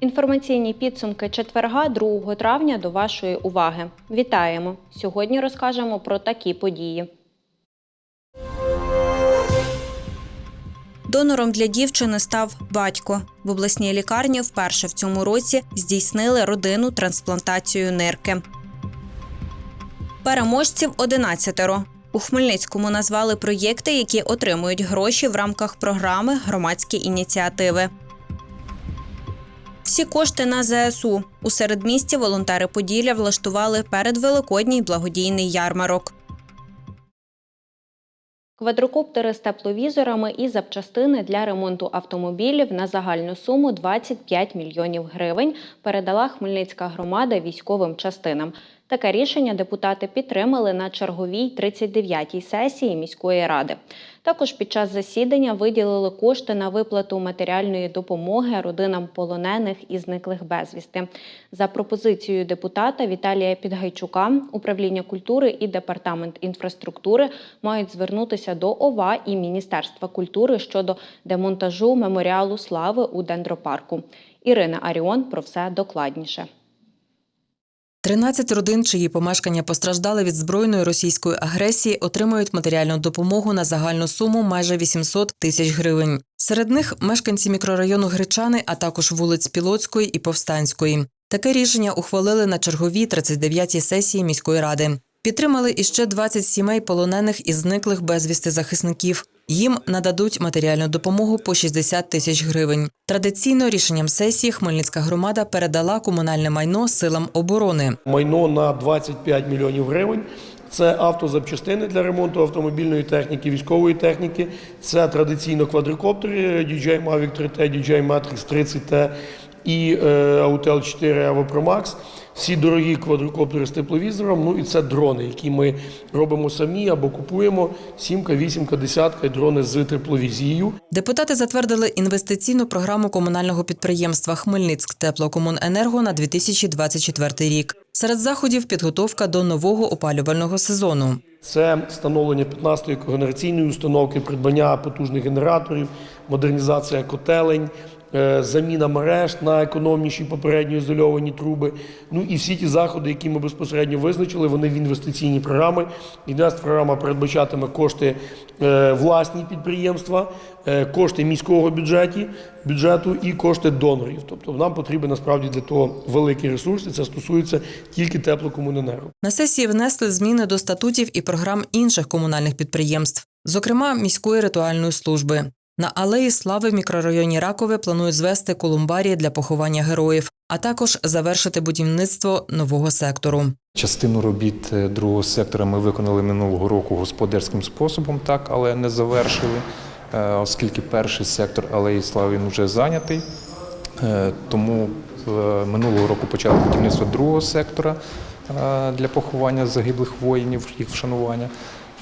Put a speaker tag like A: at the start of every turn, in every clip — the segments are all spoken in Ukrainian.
A: Інформаційні підсумки четверга 2 травня до вашої уваги. Вітаємо! Сьогодні розкажемо про такі події. Донором для дівчини став батько. В обласній лікарні вперше в цьому році здійснили родинну трансплантацію нирки. Переможців 11. У Хмельницькому назвали проєкти, які отримують гроші в рамках програми громадські ініціативи. Всі кошти на ЗСУ. У середмісті волонтери Поділля влаштували передвеликодній благодійний ярмарок. Квадрокоптери з тепловізорами і запчастини для ремонту автомобілів на загальну суму 25 мільйонів гривень передала Хмельницька громада військовим частинам. Таке рішення депутати підтримали на черговій 39-й сесії міської ради. Також під час засідання виділили кошти на виплату матеріальної допомоги родинам полонених і зниклих безвісти. За пропозицією депутата Віталія Підгайчука, управління культури і департамент інфраструктури мають звернутися до ОВА і Міністерства культури щодо демонтажу меморіалу слави у дендропарку. Ірина Аріон про все докладніше.
B: 13 родин, чиї помешкання постраждали від збройної російської агресії, отримають матеріальну допомогу на загальну суму майже 800 тисяч гривень. Серед них мешканці мікрорайону Гречани, а також вулиць Пілоцької і Повстанської. Таке рішення ухвалили на черговій 39-й сесії міської ради. Підтримали іще 20 сімей полонених і зниклих безвісти захисників. Їм нададуть матеріальну допомогу по 60 тисяч гривень. Традиційно рішенням сесії Хмельницька громада передала комунальне майно силам оборони.
C: майно на 25 мільйонів гривень. Це автозапчастини для ремонту автомобільної техніки, військової техніки. Це традиційно квадрокоптери DJI Mavic 3T, DJI Matrix 30T і е, Autel 4 Evo Max. Всі дорогі квадрокоптери з тепловізором. Ну і це дрони, які ми робимо самі або купуємо. Сімка, вісімка, десятка і дрони з тепловізією.
B: Депутати затвердили інвестиційну програму комунального підприємства Хмельницьк теплокомуненерго на 2024 рік. Серед заходів підготовка до нового опалювального сезону.
C: Це встановлення 15-ї когенераційної установки, придбання потужних генераторів, модернізація котелень, заміна мереж на економніші попередньо ізольовані труби. Ну і всі ті заходи, які ми безпосередньо визначили, вони в інвестиційні програми. Інвестпрограма передбачатиме кошти е, власні підприємства, е, кошти міського бюджеті, бюджету і кошти донорів. Тобто нам потрібен насправді для того великий ресурс, і це стосується тільки теплокомуненерго.
B: На сесії внесли зміни до статутів і програм інших комунальних підприємств, зокрема міської ритуальної служби. На алеї слави в мікрорайоні Ракове планують звести колумбарії для поховання героїв, а також завершити будівництво нового сектору.
D: Частину робіт е, другого сектора ми виконали минулого року господарським способом, так, але не завершили, е, оскільки перший сектор Алеї Слави він вже зайнятий. Е, Тому минулого року почали будівництво другого сектора для поховання загиблих воїнів, їх вшанування.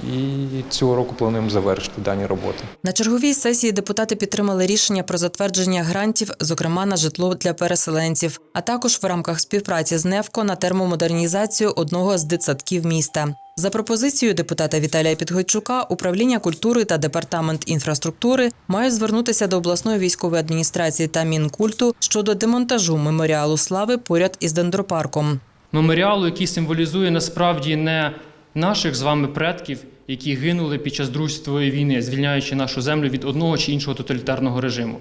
D: І цього року плануємо завершити дані роботи.
B: На черговій сесії депутати підтримали рішення про затвердження грантів, зокрема на житло для переселенців, а також в рамках співпраці з НЕВКО на термомодернізацію одного з дитсадків міста. За пропозицією депутата Віталія Підгойчука, управління культури та департамент інфраструктури мають звернутися до обласної військової адміністрації та мінкульту щодо демонтажу меморіалу слави поряд із дендропарком.
E: меморіалу, який символізує насправді не наших з вами предків, які гинули під час Другої війни, звільняючи нашу землю від одного чи іншого тоталітарного режиму.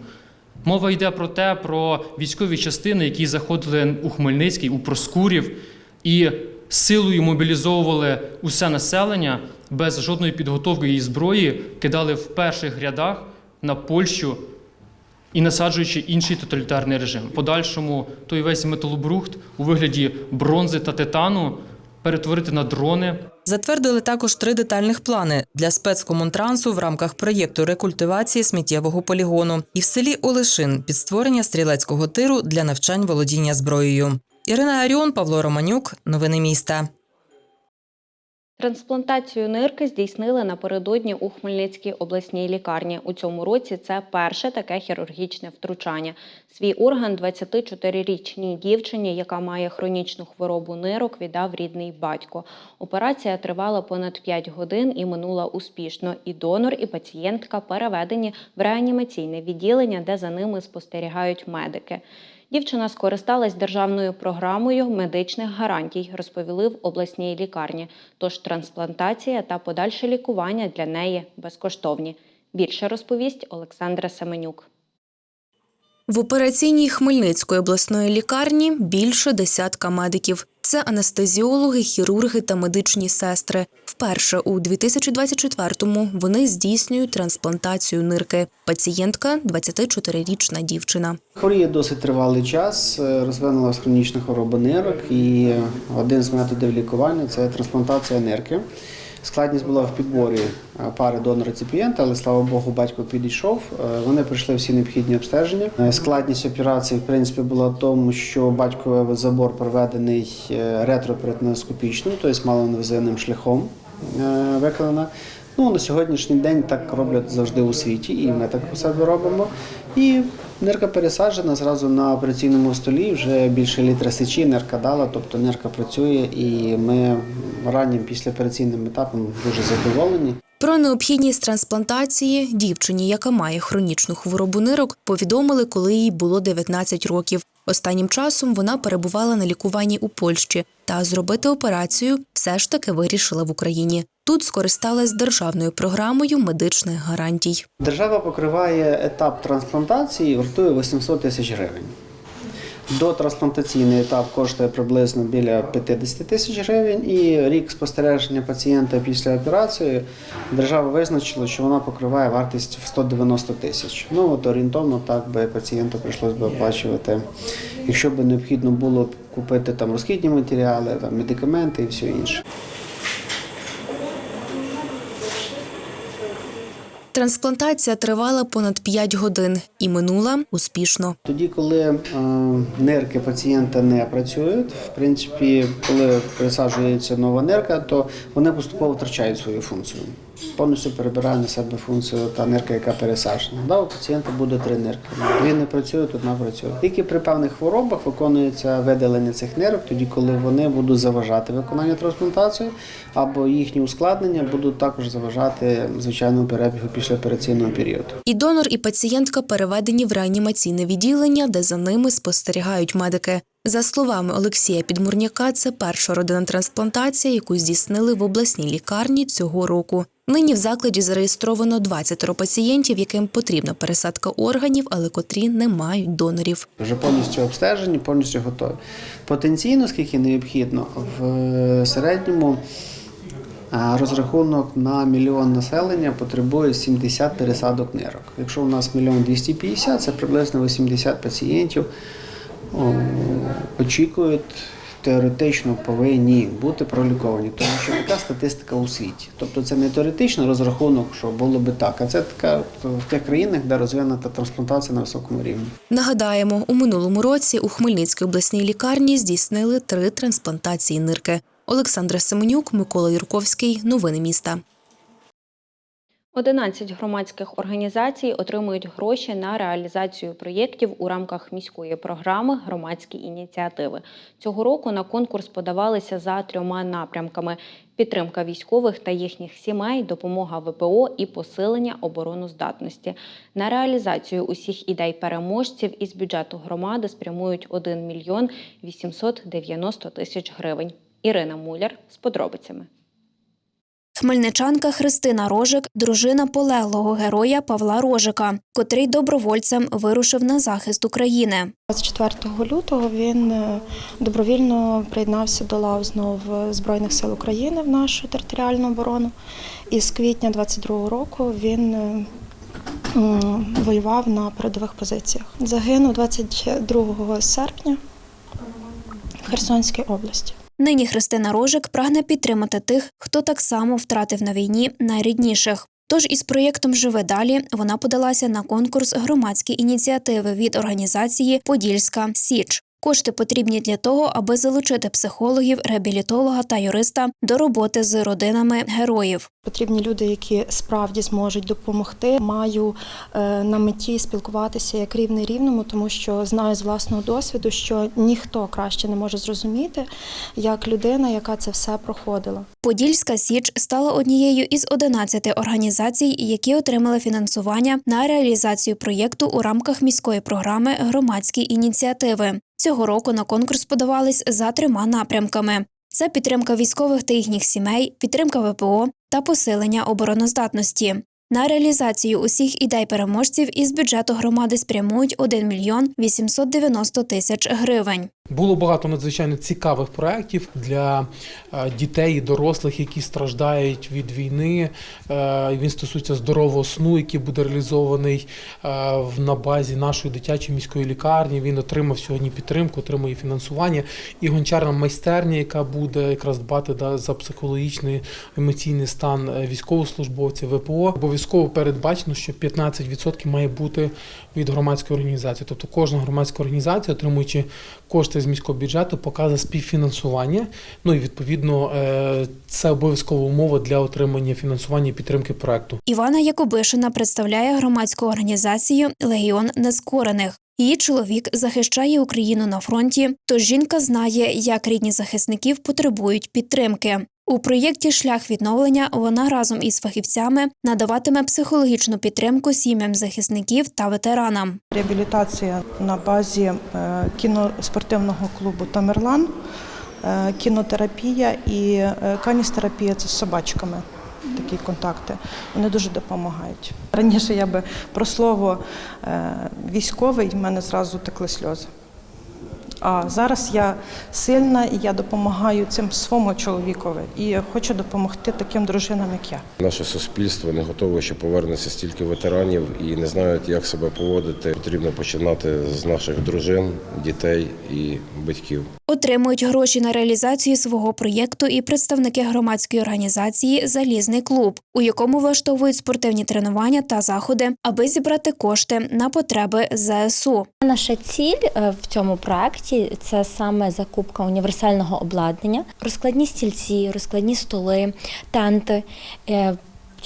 E: Мова йде про те, про військові частини, які заходили у Хмельницький, у Проскурів і силою мобілізовували усе населення без жодної підготовки і зброї, кидали в перших рядах на Польщу і насаджуючи інший тоталітарний режим. Подальшому той весь металобрухт у вигляді бронзи та титану перетворити на дрони.
B: Затвердили також три детальних плани для спецкомунтрансу в рамках проєкту рекультивації сміттєвого полігону і в селі Олешин під створення стрілецького тиру для навчань володіння зброєю. Ірина Аріон, Павло Романюк. Новини міста.
A: Трансплантацію нирки здійснили напередодні у Хмельницькій обласній лікарні. У цьому році це перше таке хірургічне втручання. Свій орган 24-річній дівчині, яка має хронічну хворобу нирок, віддав рідний батько. Операція тривала понад 5 годин і минула успішно. І донор, і пацієнтка переведені в реанімаційне відділення, де за ними спостерігають медики. Дівчина скористалась державною програмою медичних гарантій, розповіли в обласній лікарні. Тож трансплантація та подальше лікування для неї безкоштовні. Більше розповість Олександра Семенюк.
F: В операційній Хмельницької обласної лікарні більше десятка медиків. Це анестезіологи, хірурги та медичні сестри. Вперше у 2024-му вони здійснюють трансплантацію нирки. Пацієнтка – 24-річна дівчина.
G: Хворіє досить тривалий час, е, розвинулася хронічна хвороба нирок, і один з методів лікування це трансплантація нирки. Складність була в підборі е, пари донора-реципієнта, але слава Богу, батько підійшов. Е, Вони пройшли всі необхідні обстеження. Е, Складність операції, в принципі, була в тому, що батьковий забор проведений ретроперитоноскопічним, тобто малоінвазивним шляхом виконана. Ну, на сьогоднішній день так роблять завжди у світі, і ми так у себе робимо. І нирка пересаджена зразу на операційному столі, вже більше літра сечі, нирка дала, тобто нирка працює, і ми раннім післяопераційним етапом дуже задоволені.
F: Про необхідність трансплантації дівчині, яка має хронічну хворобу нирок, повідомили, коли їй було 19 років. Останнім часом вона перебувала на лікуванні у Польщі та зробити операцію все ж таки вирішила в Україні. Тут скористалась державною програмою медичних гарантій.
G: Держава покриває етап трансплантації, вартує 800 тисяч гривень. Дотрансплантаційний етап коштує приблизно біля 50 тисяч гривень, і рік спостереження пацієнта після операції держава визначила, що вона покриває вартість в 190 тисяч. Ну от орієнтовно так би пацієнту прийшлось би оплачувати, якщо б необхідно було купити там розхідні матеріали, там медикаменти і все інше.
F: Трансплантація тривала понад 5 годин і минула успішно.
G: Тоді, коли нерки нирки пацієнта не працюють, в принципі, коли присаджується нова нирка, то вони поступово втрачають свою функцію. Повністю перебирає на себе функцію та нирка, яка пересаджена. Да, у пацієнта буде три нирки. Дві не працюють, одна працює. Тільки при певних хворобах виконується видалення цих нирок, тоді коли вони будуть заважати виконання трансплантації, або їхні ускладнення будуть також заважати звичайному перебігу післяопераційного періоду.
F: І донор, і пацієнтка переведені в реанімаційне відділення, де за ними спостерігають медики. За словами Олексія Підмурняка, це перша родинна трансплантація, яку здійснили в обласній лікарні цього року. Нині в закладі зареєстровано 20 пацієнтів, яким потрібна пересадка органів, але котрі не мають донорів.
G: Вже повністю обстежені, повністю готові. Потенційно, скільки необхідно, в середньому розрахунок на мільйон населення потребує 70 пересадок нирок. Якщо у нас мільйон 250, це приблизно 80 пацієнтів очікують. Теоретично повинні бути проліковані, тому що така статистика у світі. Тобто це не теоретичний розрахунок, що було би так, а це така в тих країнах, де розвинута трансплантація на високому рівні.
F: Нагадаємо, у минулому році у Хмельницькій обласній лікарні здійснили три трансплантації нирки. Олександра Семенюк, Микола Юрковський. Новини міста.
A: 11 громадських організацій отримують гроші на реалізацію проєктів у рамках міської програми Громадські ініціативи. Цього року на конкурс подавалися за трьома напрямками: підтримка військових та їхніх сімей, допомога ВПО і посилення обороноздатності. На реалізацію усіх ідей переможців із бюджету громади спрямують 1 мільйон 890 тисяч гривень. Ірина Муляр з подробицями.
H: Хмельничанка Христина Рожик, дружина полеглого героя Павла Рожика, котрий добровольцем вирушив на захист України.
I: 24 лютого він е, добровільно приєднався до лав знов Збройних сил України в нашу територіальну оборону. І з квітня 22 року він е, воював на передових позиціях. Загинув 22 серпня в Херсонській області.
H: Нині Христина Рожик прагне підтримати тих, хто так само втратив на війні найрідніших. Тож із проєктом Живе далі вона подалася на конкурс громадські ініціативи від організації Подільська Січ. Кошти потрібні для того, аби залучити психологів, реабілітолога та юриста до роботи з родинами героїв.
I: Потрібні люди, які справді зможуть допомогти. Маю е, на меті спілкуватися як рівний рівному, тому що знаю з власного досвіду, що ніхто краще не може зрозуміти, як людина, яка це все проходила.
H: Подільська Січ стала однією із 11 організацій, які отримали фінансування на реалізацію проєкту у рамках міської програми громадські ініціативи. Цього року на конкурс подавались за трьома напрямками: це підтримка військових та їхніх сімей, підтримка ВПО та посилення обороноздатності. На реалізацію усіх ідей переможців із бюджету громади спрямують 1 мільйон 890 тисяч гривень.
J: Було багато надзвичайно цікавих проєктів для е, дітей і дорослих, які страждають від війни. Е, Він стосується здорового сну, який буде реалізований е, на базі нашої дитячої міської лікарні. Він отримав сьогодні підтримку, отримує фінансування. І гончарна майстерня, яка буде якраз дбати за психологічний емоційний стан військовослужбовців ВПО. Обов'язково передбачено, що 15% має бути від громадської організації. Тобто кожна громадська організація, отримуючи кошти з міського бюджету, показує співфінансування. Ну і відповідно е, це обов'язкова умова для отримання фінансування і підтримки проекту.
H: Івана Якубишина представляє громадську організацію Легіон Нескорених. Її чоловік захищає Україну на фронті, тож жінка знає, як рідні захисників потребують підтримки. У проєкті Шлях відновлення вона разом із фахівцями надаватиме психологічну підтримку сім'ям захисників та ветеранам.
K: Реабілітація на базі е, кіноспортивного клубу Тамерлан, е, кінотерапія і е, каністерапія це з собачками. Такі контакти вони дуже допомагають. Раніше я би про слово військовий в мене зразу текли сльози. А зараз я сильна і я допомагаю цим своєму чоловікові і хочу допомогти таким дружинам, як я.
L: Наше суспільство не готове, що повернеться стільки ветеранів і не знають, як себе поводити. Потрібно починати з наших дружин, дітей і батьків.
H: Отримують гроші на реалізацію свого проєкту і представники громадської організації Залізний клуб, у якому влаштовують спортивні тренування та заходи, аби зібрати кошти на потреби ЗСУ.
M: Наша ціль е, в цьому проекті це саме закупка універсального обладнання, розкладні стільці, розкладні столи, тенти.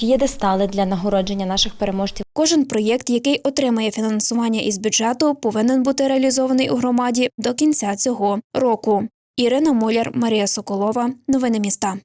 M: П'єдестали для нагородження наших переможців.
H: Кожен проєкт, який отримає фінансування із бюджету, повинен бути реалізований у громаді до кінця цього року. Ірина Моляр, Марія Соколова. Новини міста.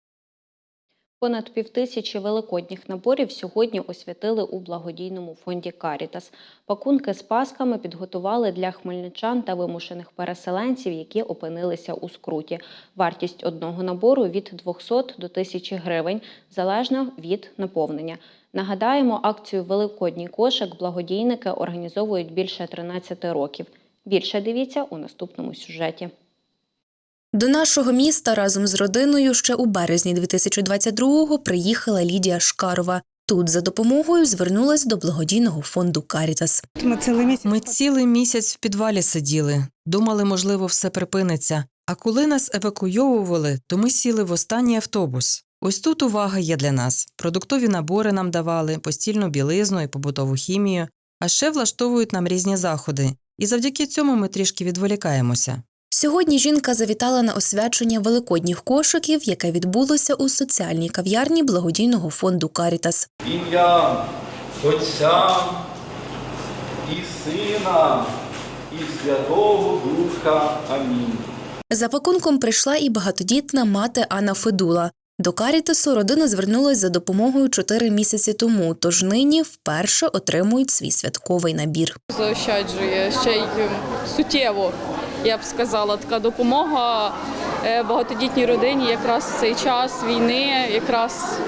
A: Понад півтисячі великодніх наборів сьогодні освятили у благодійному фонді Карітас. Пакунки з пасками підготували для хмельничан та вимушених переселенців, які опинилися у скруті. Вартість одного набору від 200 до 1000 гривень, залежно від наповнення. Нагадаємо, акцію Великодній кошик благодійники організовують більше 13 років. Більше дивіться у наступному сюжеті.
F: До нашого міста разом з родиною ще у березні 2022-го приїхала Лідія Шкарова. Тут за допомогою звернулась до благодійного фонду Карітас.
B: Ми цілий місяць в підвалі сиділи. Думали, можливо, все припиниться. А коли нас евакуйовували, то ми сіли в останній автобус. Ось тут увага є для нас. Продуктові набори нам давали, постільну білизну і побутову хімію, а ще влаштовують нам різні заходи. І завдяки цьому ми трішки відволікаємося.
F: Сьогодні жінка завітала на освячення великодніх кошиків, яке відбулося у соціальній кав'ярні благодійного фонду Карітас.
N: ім'я Отця і Сина, і Святого Духа. Амінь.
F: За пакунком прийшла і багатодітна мати Анна Федула. До Карітасу родина звернулась за допомогою чотири місяці тому, тож нині вперше отримують свій святковий набір.
O: заощаджує ще й ем, суттєво. Я б сказала, така допомога е, багатодітній родині якраз в цей час війни, якраз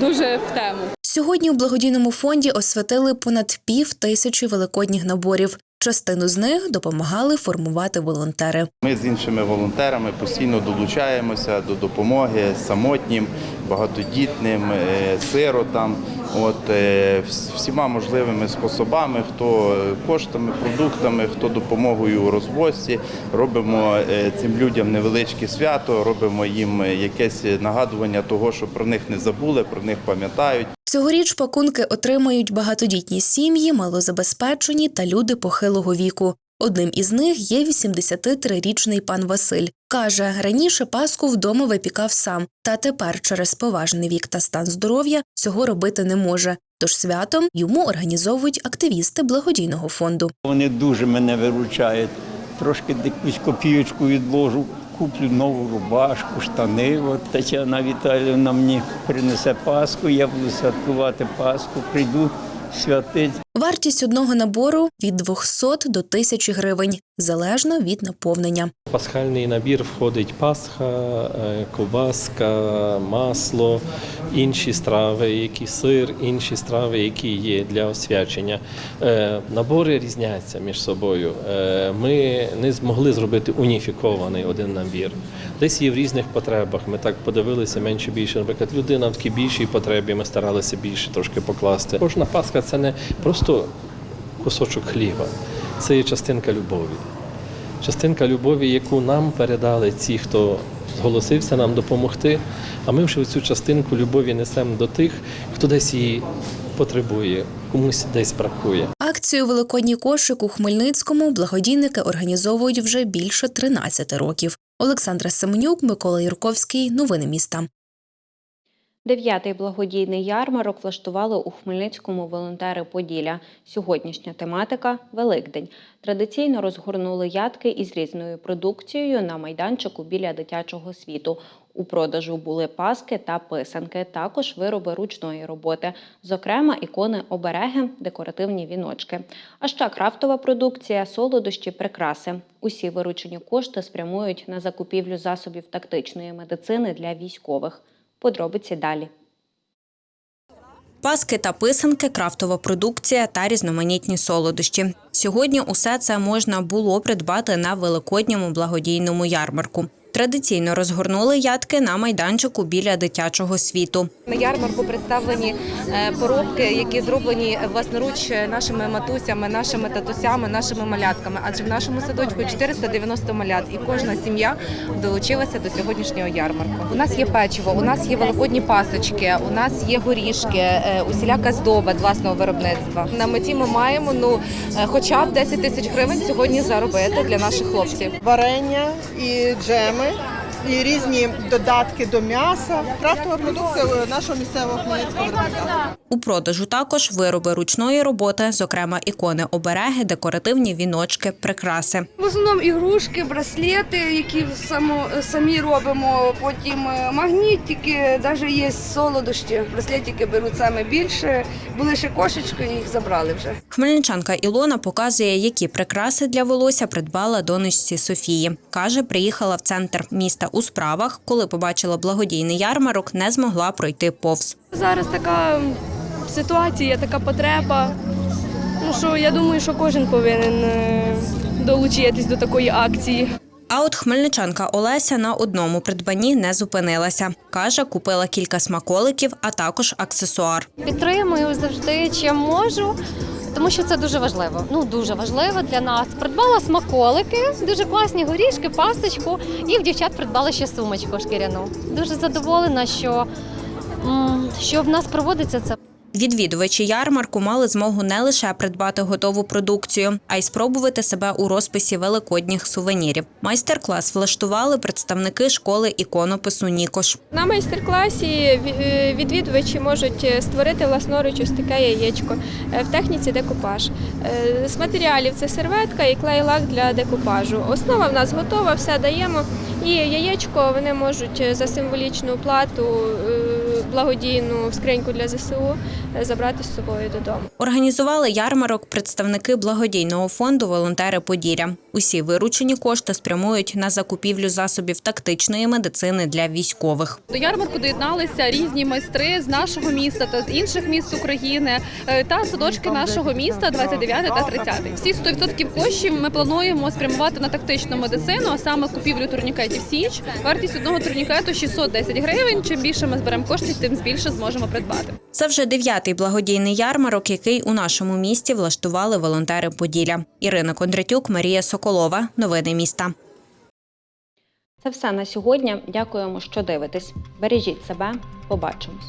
O: дуже в тему.
F: Сьогодні у благодійному фонді освятили понад пів тисячі великодніх наборів. Частину з них допомагали формувати волонтери.
P: Ми з іншими волонтерами постійно долучаємося до допомоги самотнім, багатодітним, е, сиротам. От е, всіма можливими способами, хто коштами, продуктами, хто допомогою у розвозці. Робимо е, цим людям невеличке свято, робимо їм якесь нагадування того, що про них не забули, про них пам'ятають.
F: Цьогоріч пакунки отримають багатодітні сім'ї, малозабезпечені та люди похилого віку. Одним із них є 83-річний пан Василь. Каже, раніше Пасху вдома випікав сам, та тепер через поважний вік та стан здоров'я цього робити не може. Тож святом йому організовують активісти благодійного фонду.
Q: Вони дуже мене виручають. Трошки якусь копійочку відложу, куплю нову рубашку, штани. От Тетяна Віталіївна мені принесе Пасху, я буду святкувати Пасху, прийду святить.
F: Вартість одного набору від 200 до 1000 гривень, залежно від наповнення.
R: Пасхальний набір входить пасха, е, ковбаска, масло, інші страви, які сир, інші страви, які є для освячення. Е, Набори різняться між собою. Е, Ми не змогли зробити уніфікований один набір. Десь є в різних потребах. Ми так подивилися менше більше. Наприклад, людина в такій більшій потребі. Ми старалися більше трошки покласти. Кожна пасха це не просто кусочок хліба, це є частинка любові частинка любові, яку нам передали ті, хто зголосився нам допомогти. А ми вже цю частинку любові несемо до тих, хто десь її потребує, комусь десь бракує.
F: Акцію Великодній кошик у Хмельницькому благодійники організовують вже більше 13 років. Олександра Семенюк, Микола Юрковський. Новини міста.
A: Дев'ятий благодійний ярмарок влаштували у Хмельницькому волонтери Поділля. Сьогоднішня тематика Великдень. Традиційно розгорнули ядки із різною продукцією на майданчику біля дитячого світу. У продажу були паски та писанки, також вироби ручної роботи, зокрема ікони обереги, декоративні віночки. А ще крафтова продукція, солодощі, прикраси. Усі виручені кошти спрямують на закупівлю засобів тактичної медицини для військових. Подробиці далі. Паски та писанки, крафтова продукція та різноманітні солодощі. Сьогодні усе це можна було придбати на великодньому благодійному ярмарку. Традиційно розгорнули ядки на майданчику біля дитячого світу.
S: На ярмарку представлені е, поробки, які зроблені власноруч нашими матусями, нашими татусями, нашими малятками. Адже в нашому садочку 490 малят, і кожна сім'я долучилася до сьогоднішнього ярмарку. У нас є печиво, у нас є великодні пасочки, у нас є горішки, е, усіляка здоба власного виробництва. На меті ми маємо ну е, хоча б 10 тисяч гривень сьогодні заробити для наших хлопців.
T: варення і comer. І різні додатки до м'яса. Крафтова продукція нашого місцевого хмельницького виробника.
A: У продажу також вироби ручної роботи, зокрема ікони обереги, декоративні віночки, прикраси.
U: В основному ігрушки, браслети, які само, самі робимо. Потім е, магнітики, навіть є солодощі. Браслетики беруть саме більше. Були ще кошечки, їх забрали вже.
A: Хмельничанка Ілона показує, які прикраси для волосся придбала донечці Софії. Каже, приїхала в центр міста у справах. Коли побачила благодійний ярмарок, не змогла пройти повз.
U: Зараз така ситуація, така потреба. Ну що я думаю, що кожен повинен е, долучитись до такої акції.
A: А от хмельничанка Олеся на одному придбанні не зупинилася. Каже, купила кілька смаколиків, а також аксесуар.
V: Підтримую завжди, чим можу. Тому що це дуже важливо. Ну дуже важливо для нас. Придбала смаколики, дуже класні горішки, пасочку, і в дівчат придбала ще сумочку шкіряну. Дуже задоволена, що, що в нас проводиться це.
A: Відвідувачі ярмарку мали змогу не лише придбати готову продукцію, а й спробувати себе у розписі великодніх сувенірів. Майстер-клас влаштували представники школи іконопису Нікош.
W: На майстер-класі е, відвідувачі можуть е, створити власноруч ось таке яєчко е, в техніці декупаж. З матеріалів це серветка і клей-лак для декупажу. Основа в нас готова, все даємо. І яєчко вони можуть за символічну плату благодійну скриньку для ЗСУ е, забрати з собою додому.
A: Організували ярмарок представники благодійного фонду Волонтери Поділля. Усі виручені кошти спрямують на закупівлю засобів тактичної медицини для військових.
X: До ярмарку доєдналися різні майстри з нашого міста та з інших міст України е, та садочки нашого міста 29 та 30. Всі 100% коштів ми плануємо спрямувати на тактичну медицину, а саме купівлю турнікетів Січ. Вартість одного турнікету 610 гривень. Чим більше ми зберемо коштів, тим більше зможемо придбати.
A: Це вже дев'ятий благодійний ярмарок, який у нашому місті влаштували волонтери Поділля. Ірина Кондратюк, Марія Соколова. Новини міста. Це все на сьогодні. Дякуємо, що дивитесь. Бережіть себе. Побачимось.